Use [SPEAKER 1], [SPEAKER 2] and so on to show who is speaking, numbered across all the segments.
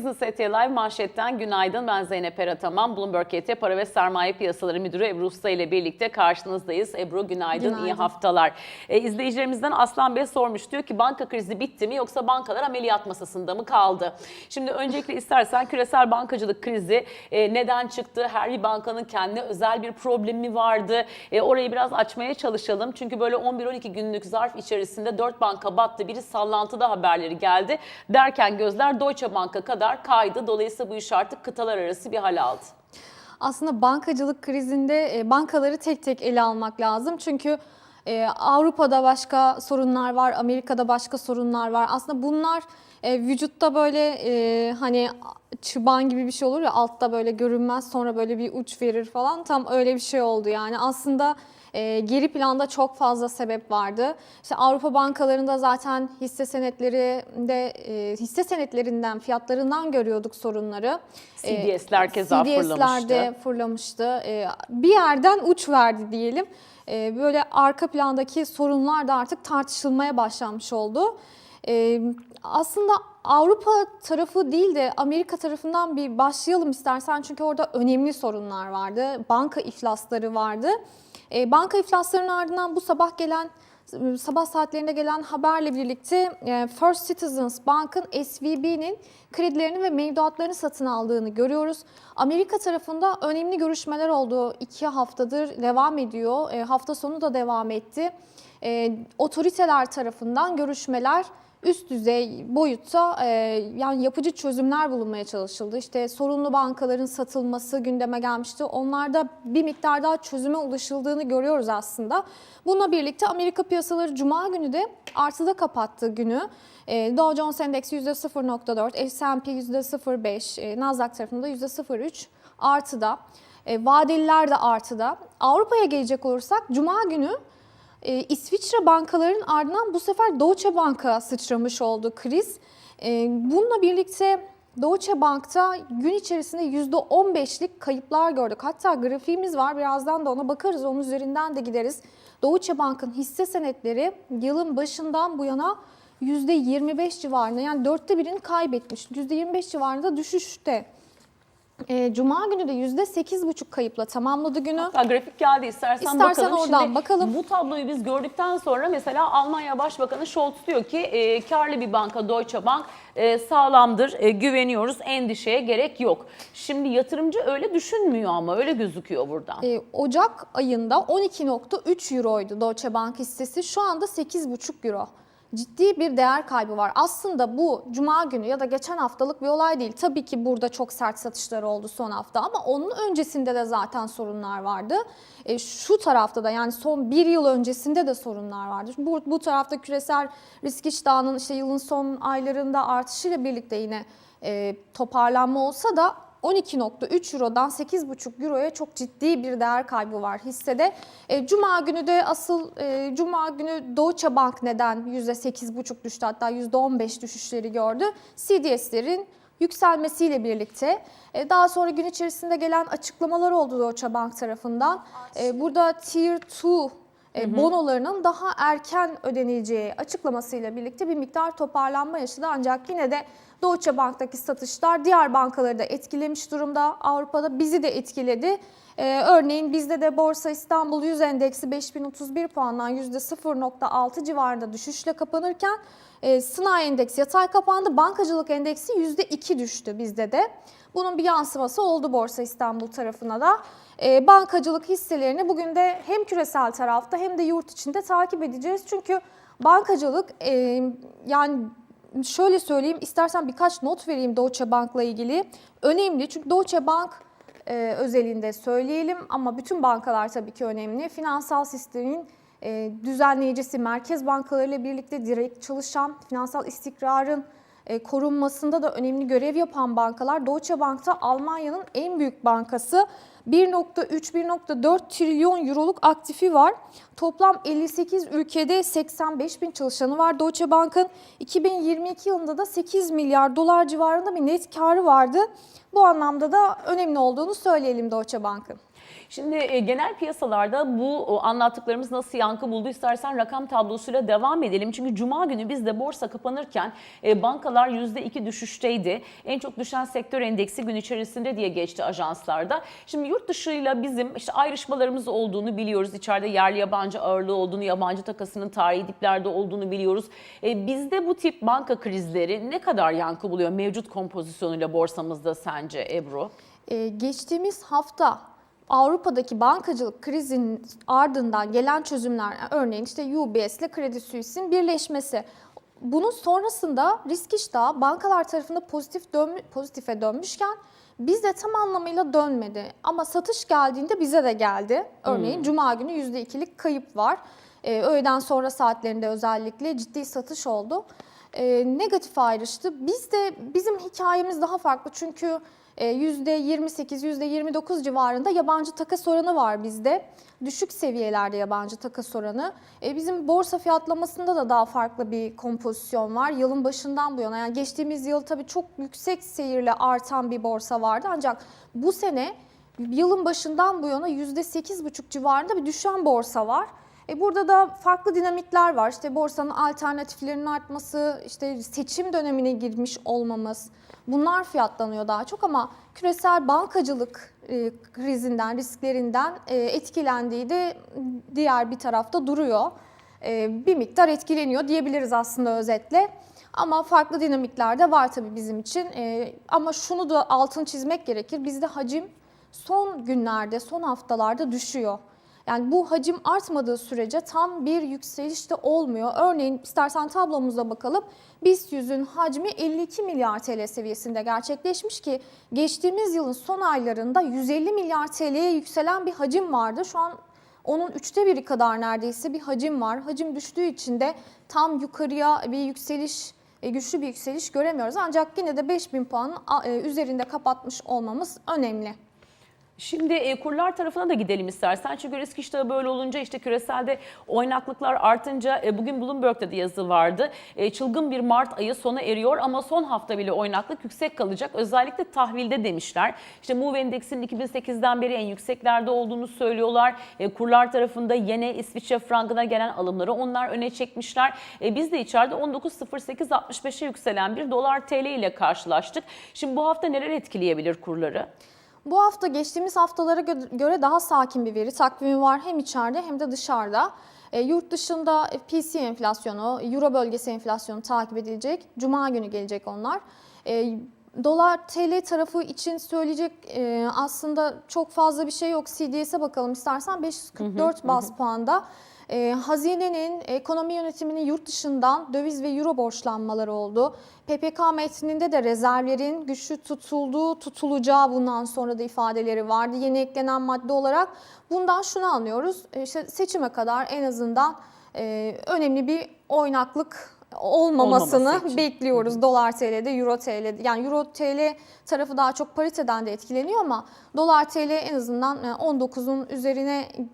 [SPEAKER 1] Business ET Live manşetten günaydın. Ben Zeynep Erataman. Bloomberg ET Para ve Sermaye Piyasaları Müdürü Ebru Usta ile birlikte karşınızdayız. Ebru günaydın,
[SPEAKER 2] Günaydın.
[SPEAKER 1] iyi haftalar. E, izleyicilerimizden Aslan Bey sormuş diyor ki banka krizi bitti mi yoksa bankalar ameliyat masasında mı kaldı? Şimdi öncelikle istersen küresel bankacılık krizi e, neden çıktı? Her bir bankanın kendi özel bir problemi vardı. E, orayı biraz açmaya çalışalım. Çünkü böyle 11-12 günlük zarf içerisinde 4 banka battı. Biri sallantıda haberleri geldi. Derken gözler Deutsche Bank'a kadar kaydı. Dolayısıyla bu iş artık kıtalar arası bir hal aldı.
[SPEAKER 2] Aslında bankacılık krizinde e, bankaları tek tek ele almak lazım. Çünkü e, Avrupa'da başka sorunlar var, Amerika'da başka sorunlar var. Aslında bunlar e, vücutta böyle hani çıban gibi bir şey olur ya altta böyle görünmez sonra böyle bir uç verir falan. Tam öyle bir şey oldu yani. Aslında e, geri planda çok fazla sebep vardı. İşte Avrupa bankalarında zaten hisse senetlerinde e, hisse senetlerinden fiyatlarından görüyorduk sorunları. E,
[SPEAKER 1] CDS'ler keza
[SPEAKER 2] CDS'ler de
[SPEAKER 1] fırlamıştı.
[SPEAKER 2] fırlamıştı. E, bir yerden uç verdi diyelim. E, böyle arka plandaki sorunlar da artık tartışılmaya başlanmış oldu. E, aslında Avrupa tarafı değil de Amerika tarafından bir başlayalım istersen çünkü orada önemli sorunlar vardı. Banka iflasları vardı. E, banka iflaslarının ardından bu sabah gelen sabah saatlerinde gelen haberle birlikte e, First Citizens Bank'ın SVB'nin kredilerini ve mevduatlarını satın aldığını görüyoruz. Amerika tarafında önemli görüşmeler oldu. iki haftadır devam ediyor. E, Hafta sonu da devam etti. Otoriteler tarafından görüşmeler üst düzey boyutta e, yani yapıcı çözümler bulunmaya çalışıldı. İşte sorunlu bankaların satılması gündeme gelmişti. Onlarda bir miktar daha çözüme ulaşıldığını görüyoruz aslında. Bununla birlikte Amerika piyasaları Cuma günü de artıda kapattı günü. E, Dow Jones Endeksi %0.4, S&P %0.5, e, Nasdaq tarafında %0.3 artıda. E, vadeliler de artıda. Avrupa'ya gelecek olursak Cuma günü e, İsviçre bankaların ardından bu sefer Deutsche Bank'a sıçramış oldu kriz. E, bununla birlikte Deutsche Bank'ta gün içerisinde %15'lik kayıplar gördük. Hatta grafiğimiz var birazdan da ona bakarız onun üzerinden de gideriz. Deutsche Bank'ın hisse senetleri yılın başından bu yana %25 civarında yani dörtte birini kaybetmiş. %25 civarında düşüşte. E, Cuma günü de %8,5 kayıpla tamamladı günü.
[SPEAKER 1] Hatta grafik geldi istersen,
[SPEAKER 2] İstersen
[SPEAKER 1] bakalım.
[SPEAKER 2] oradan
[SPEAKER 1] Şimdi
[SPEAKER 2] bakalım.
[SPEAKER 1] Bu tabloyu biz gördükten sonra mesela Almanya Başbakanı Scholz diyor ki e, karlı bir banka Deutsche Bank e, sağlamdır, e, güveniyoruz, endişeye gerek yok. Şimdi yatırımcı öyle düşünmüyor ama öyle gözüküyor buradan.
[SPEAKER 2] E, Ocak ayında 12.3 euroydu Deutsche Bank hissesi. Şu anda 8.5 euro. Ciddi bir değer kaybı var. Aslında bu cuma günü ya da geçen haftalık bir olay değil. Tabii ki burada çok sert satışlar oldu son hafta ama onun öncesinde de zaten sorunlar vardı. E, şu tarafta da yani son bir yıl öncesinde de sorunlar vardı. Bu, bu tarafta küresel risk iştahının işte yılın son aylarında artışıyla birlikte yine e, toparlanma olsa da 12.3 Euro'dan 8.5 Euro'ya çok ciddi bir değer kaybı var hissede. E, Cuma günü de asıl e, Cuma günü Deutsche Bank neden %8.5 düştü hatta %15 düşüşleri gördü. CDS'lerin yükselmesiyle birlikte e, daha sonra gün içerisinde gelen açıklamalar oldu Deutsche Bank tarafından. E, burada Tier 2 e, bonolarının daha erken ödenileceği açıklamasıyla birlikte bir miktar toparlanma yaşadı. Ancak yine de Deutsche Bank'taki satışlar diğer bankaları da etkilemiş durumda. Avrupa'da bizi de etkiledi. Ee, örneğin bizde de Borsa İstanbul 100 endeksi 5031 puandan %0.6 civarında düşüşle kapanırken e, Sınai endeksi yatay kapandı. Bankacılık endeksi %2 düştü bizde de. Bunun bir yansıması oldu Borsa İstanbul tarafına da. E, bankacılık hisselerini bugün de hem küresel tarafta hem de yurt içinde takip edeceğiz. Çünkü bankacılık e, yani şöyle söyleyeyim istersen birkaç not vereyim Deutsche Bank'la ilgili. Önemli çünkü Deutsche Bank e, özelinde söyleyelim ama bütün bankalar tabii ki önemli. Finansal sistemin e, düzenleyicisi merkez bankalarıyla birlikte direkt çalışan finansal istikrarın e, korunmasında da önemli görev yapan bankalar. Deutsche Bank'ta Almanya'nın en büyük bankası 1.3-1.4 trilyon euroluk aktifi var. Toplam 58 ülkede 85 bin çalışanı var. Deutsche Bank'ın 2022 yılında da 8 milyar dolar civarında bir net karı vardı. Bu anlamda da önemli olduğunu söyleyelim Deutsche Bank'ın.
[SPEAKER 1] Şimdi e, genel piyasalarda bu anlattıklarımız nasıl yankı buldu istersen rakam tablosuyla devam edelim. Çünkü cuma günü biz de borsa kapanırken e, bankalar %2 düşüşteydi. En çok düşen sektör endeksi gün içerisinde diye geçti ajanslarda. Şimdi yurt dışıyla bizim işte ayrışmalarımız olduğunu biliyoruz. İçeride yerli yabancı ağırlığı olduğunu, yabancı takasının tarihi diplerde olduğunu biliyoruz. E, bizde bu tip banka krizleri ne kadar yankı buluyor mevcut kompozisyonuyla borsamızda sence Ebru?
[SPEAKER 2] Geçtiğimiz hafta Avrupa'daki bankacılık krizinin ardından gelen çözümler, örneğin işte UBS ile Credit Suisse'in birleşmesi. Bunun sonrasında risk iştahı bankalar tarafında pozitif dön, pozitife dönmüşken bizde tam anlamıyla dönmedi. Ama satış geldiğinde bize de geldi. Örneğin Cuma günü %2'lik kayıp var. Ee, öğleden sonra saatlerinde özellikle ciddi satış oldu. Ee, negatif ayrıştı. Biz de bizim hikayemiz daha farklı çünkü e, %28, %29 civarında yabancı takas oranı var bizde. Düşük seviyelerde yabancı takas oranı. E, Bizim borsa fiyatlamasında da daha farklı bir kompozisyon var. Yılın başından bu yana yani geçtiğimiz yıl tabii çok yüksek seyirle artan bir borsa vardı ancak bu sene yılın başından bu yana %8,5 civarında bir düşen borsa var. E burada da farklı dinamikler var. İşte borsanın alternatiflerinin artması, işte seçim dönemine girmiş olmamız. Bunlar fiyatlanıyor daha çok ama küresel bankacılık e, krizinden, risklerinden e, etkilendiği de diğer bir tarafta duruyor. E, bir miktar etkileniyor diyebiliriz aslında özetle. Ama farklı dinamikler de var tabii bizim için. Ama şunu da altın çizmek gerekir. Bizde hacim son günlerde, son haftalarda düşüyor. Yani bu hacim artmadığı sürece tam bir yükseliş de olmuyor. Örneğin istersen tablomuza bakalım. BIST 100'ün hacmi 52 milyar TL seviyesinde gerçekleşmiş ki geçtiğimiz yılın son aylarında 150 milyar TL'ye yükselen bir hacim vardı. Şu an onun üçte biri kadar neredeyse bir hacim var. Hacim düştüğü için de tam yukarıya bir yükseliş e, güçlü bir yükseliş göremiyoruz. Ancak yine de 5000 puanın e, üzerinde kapatmış olmamız önemli.
[SPEAKER 1] Şimdi e, kurlar tarafına da gidelim istersen. Çünkü risk iştahı böyle olunca işte küreselde oynaklıklar artınca e, bugün Bloomberg'da da yazı vardı. E, çılgın bir Mart ayı sona eriyor ama son hafta bile oynaklık yüksek kalacak. Özellikle tahvilde demişler. İşte Move Endeks'in 2008'den beri en yükseklerde olduğunu söylüyorlar. E, kurlar tarafında yine İsviçre frangına gelen alımları onlar öne çekmişler. E, biz de içeride 19.08.65'e yükselen bir dolar TL ile karşılaştık. Şimdi bu hafta neler etkileyebilir kurları?
[SPEAKER 2] Bu hafta geçtiğimiz haftalara gö- göre daha sakin bir veri takvimi var hem içeride hem de dışarıda. E, yurt dışında PC enflasyonu, Euro bölgesi enflasyonu takip edilecek. Cuma günü gelecek onlar. E, Dolar TL tarafı için söyleyecek e, aslında çok fazla bir şey yok. CDS'e bakalım istersen 544 bas puanda. E, hazinenin, ekonomi yönetiminin yurt dışından döviz ve euro borçlanmaları oldu. PPK metninde de rezervlerin güçlü tutulduğu, tutulacağı bundan sonra da ifadeleri vardı. Yeni eklenen madde olarak bundan şunu anlıyoruz. E, işte seçime kadar en azından e, önemli bir oynaklık olmamasını
[SPEAKER 1] Olmaması
[SPEAKER 2] bekliyoruz. Dolar TL'de, Euro TL'de. Yani Euro TL tarafı daha çok pariteden de etkileniyor ama Dolar TL en azından e, 19'un üzerine ka-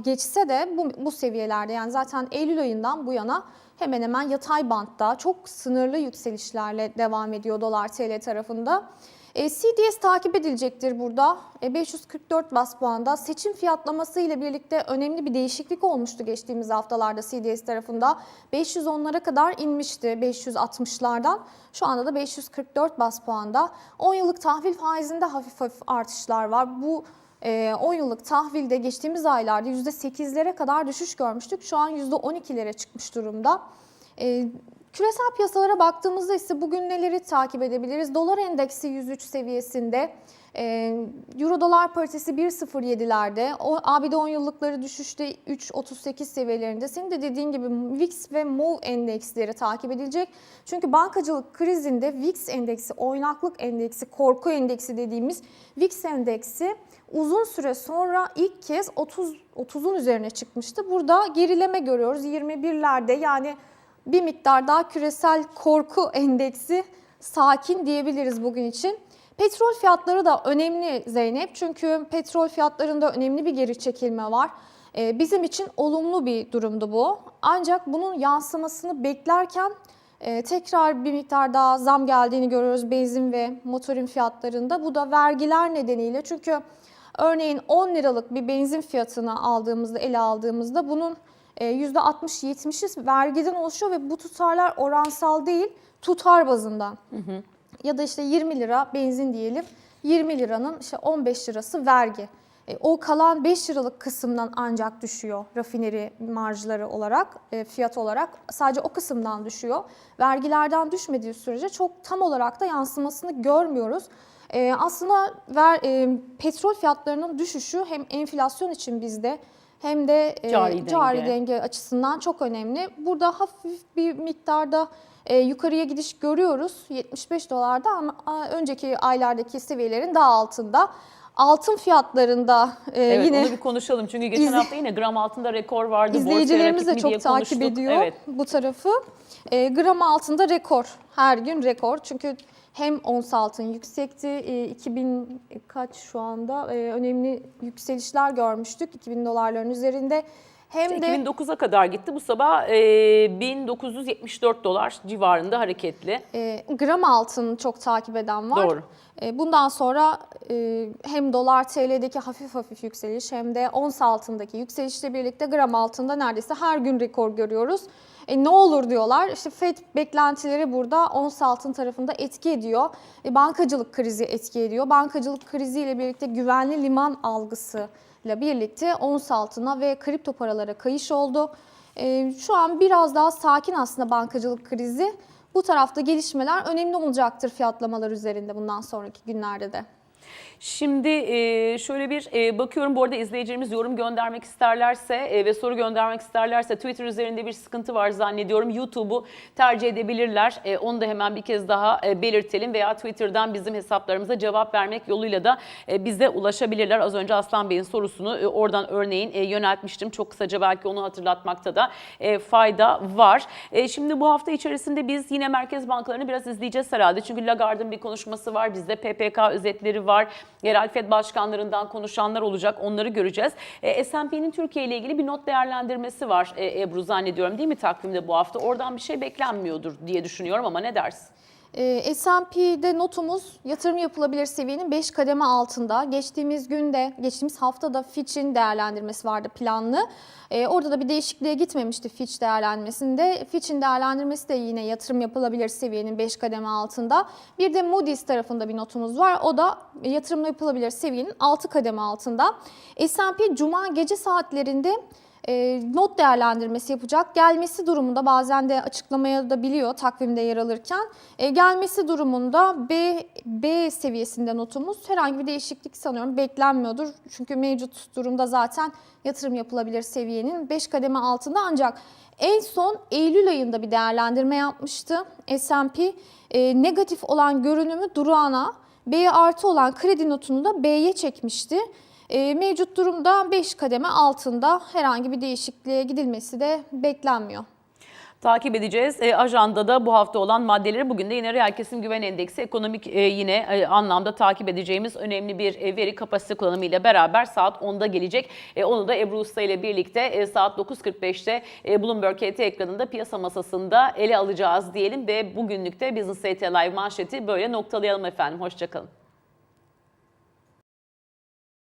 [SPEAKER 2] geçse de bu, bu seviyelerde yani zaten Eylül ayından bu yana hemen hemen yatay bantta çok sınırlı yükselişlerle devam ediyor Dolar TL tarafında. E, CDS takip edilecektir burada. E, 544 bas puanda. Seçim fiyatlaması ile birlikte önemli bir değişiklik olmuştu geçtiğimiz haftalarda CDS tarafında. 510'lara kadar inmişti 560'lardan. Şu anda da 544 bas puanda. 10 yıllık tahvil faizinde hafif hafif artışlar var. Bu e, 10 yıllık tahvilde geçtiğimiz aylarda %8'lere kadar düşüş görmüştük. Şu an %12'lere çıkmış durumda. E, Küresel piyasalara baktığımızda ise bugün neleri takip edebiliriz? Dolar endeksi 103 seviyesinde. Ee, Euro dolar paritesi 1.07'lerde. O ABD 10 yıllıkları düşüşte 3.38 seviyelerinde. Senin de dediğin gibi VIX ve MOV endeksleri takip edilecek. Çünkü bankacılık krizinde VIX endeksi, oynaklık endeksi, korku endeksi dediğimiz VIX endeksi uzun süre sonra ilk kez 30 30'un üzerine çıkmıştı. Burada gerileme görüyoruz 21'lerde yani bir miktar daha küresel korku endeksi sakin diyebiliriz bugün için. Petrol fiyatları da önemli Zeynep çünkü petrol fiyatlarında önemli bir geri çekilme var. Ee, Bizim için olumlu bir durumdu bu. Ancak bunun yansımasını beklerken e, tekrar bir miktar daha zam geldiğini görüyoruz benzin ve motorin fiyatlarında. Bu da vergiler nedeniyle çünkü Örneğin 10 liralık bir benzin fiyatını aldığımızda, ele aldığımızda bunun e, %60-70'i vergiden oluşuyor ve bu tutarlar oransal değil, tutar bazından. Ya da işte 20 lira benzin diyelim, 20 liranın işte 15 lirası vergi. E, o kalan 5 liralık kısımdan ancak düşüyor rafineri marjları olarak, e, fiyat olarak. Sadece o kısımdan düşüyor. Vergilerden düşmediği sürece çok tam olarak da yansımasını görmüyoruz. E, aslında ver, e, petrol fiyatlarının düşüşü hem enflasyon için bizde hem de e,
[SPEAKER 1] Cari
[SPEAKER 2] cari,
[SPEAKER 1] denge.
[SPEAKER 2] denge açısından çok önemli. Burada hafif bir miktarda e, yukarıya gidiş görüyoruz 75 dolarda ama önceki aylardaki seviyelerin daha altında. Altın fiyatlarında e,
[SPEAKER 1] Evet
[SPEAKER 2] yine
[SPEAKER 1] onu bir konuşalım çünkü geçen hafta yine gram altında rekor vardı.
[SPEAKER 2] İzleyicilerimiz de çok takip
[SPEAKER 1] konuştuk.
[SPEAKER 2] ediyor
[SPEAKER 1] Evet.
[SPEAKER 2] bu tarafı. E, gram altında rekor, her gün rekor. Çünkü hem ons altın yüksekti, e, 2000 kaç şu anda e, önemli yükselişler görmüştük 2000 dolarların üzerinde. Hem de
[SPEAKER 1] 2009'a kadar gitti. Bu sabah e, 1974 dolar civarında hareketli.
[SPEAKER 2] E, gram altın çok takip eden var.
[SPEAKER 1] Doğru.
[SPEAKER 2] E, bundan sonra e, hem dolar TL'deki hafif hafif yükseliş hem de ons altındaki yükselişle birlikte gram altında neredeyse her gün rekor görüyoruz. E, ne olur diyorlar. İşte FED beklentileri burada ons altın tarafında etki ediyor. E, bankacılık krizi etki ediyor. Bankacılık kriziyle birlikte güvenli liman algısı ile birlikte ons altına ve kripto paralara kayış oldu. E, şu an biraz daha sakin aslında bankacılık krizi. Bu tarafta gelişmeler önemli olacaktır fiyatlamalar üzerinde bundan sonraki günlerde de.
[SPEAKER 1] Şimdi şöyle bir bakıyorum bu arada izleyicilerimiz yorum göndermek isterlerse ve soru göndermek isterlerse Twitter üzerinde bir sıkıntı var zannediyorum. YouTube'u tercih edebilirler. Onu da hemen bir kez daha belirtelim veya Twitter'dan bizim hesaplarımıza cevap vermek yoluyla da bize ulaşabilirler. Az önce Aslan Bey'in sorusunu oradan örneğin e, yöneltmiştim. Çok kısaca belki onu hatırlatmakta da fayda var. Şimdi bu hafta içerisinde biz yine merkez bankalarını biraz izleyeceğiz herhalde. Çünkü Lagarde'ın bir konuşması var. Bizde PPK özetleri var. Yerel FED başkanlarından konuşanlar olacak. Onları göreceğiz. E, S&P'nin Türkiye ile ilgili bir not değerlendirmesi var e, Ebru zannediyorum değil mi takvimde bu hafta? Oradan bir şey beklenmiyordur diye düşünüyorum ama ne dersin?
[SPEAKER 2] Ee, S&P'de notumuz yatırım yapılabilir seviyenin 5 kademe altında. Geçtiğimiz günde, geçtiğimiz haftada Fitch'in değerlendirmesi vardı planlı. Ee, orada da bir değişikliğe gitmemişti Fitch değerlendirmesinde. Fitch'in değerlendirmesi de yine yatırım yapılabilir seviyenin 5 kademe altında. Bir de Moody's tarafında bir notumuz var. O da yatırım yapılabilir seviyenin 6 kademe altında. S&P Cuma gece saatlerinde e, not değerlendirmesi yapacak. Gelmesi durumunda bazen de açıklamaya da biliyor takvimde yer alırken. E, gelmesi durumunda B, B seviyesinde notumuz herhangi bir değişiklik sanıyorum beklenmiyordur. Çünkü mevcut durumda zaten yatırım yapılabilir seviyenin 5 kademe altında ancak en son Eylül ayında bir değerlendirme yapmıştı. S&P e, negatif olan görünümü durağına, B artı olan kredi notunu da B'ye çekmişti. E, mevcut durumda 5 kademe altında herhangi bir değişikliğe gidilmesi de beklenmiyor.
[SPEAKER 1] Takip edeceğiz. E, ajandada bu hafta olan maddeleri bugün de yine reel kesim güven endeksi ekonomik e, yine e, anlamda takip edeceğimiz önemli bir e, veri kapasite kullanımı ile beraber saat 10'da gelecek. E, onu da Ebru Usta ile birlikte e, saat 9.45'te e, Bloomberg KT ekranında piyasa masasında ele alacağız diyelim ve bugünlükte Business AT Live manşeti böyle noktalayalım efendim. Hoşçakalın.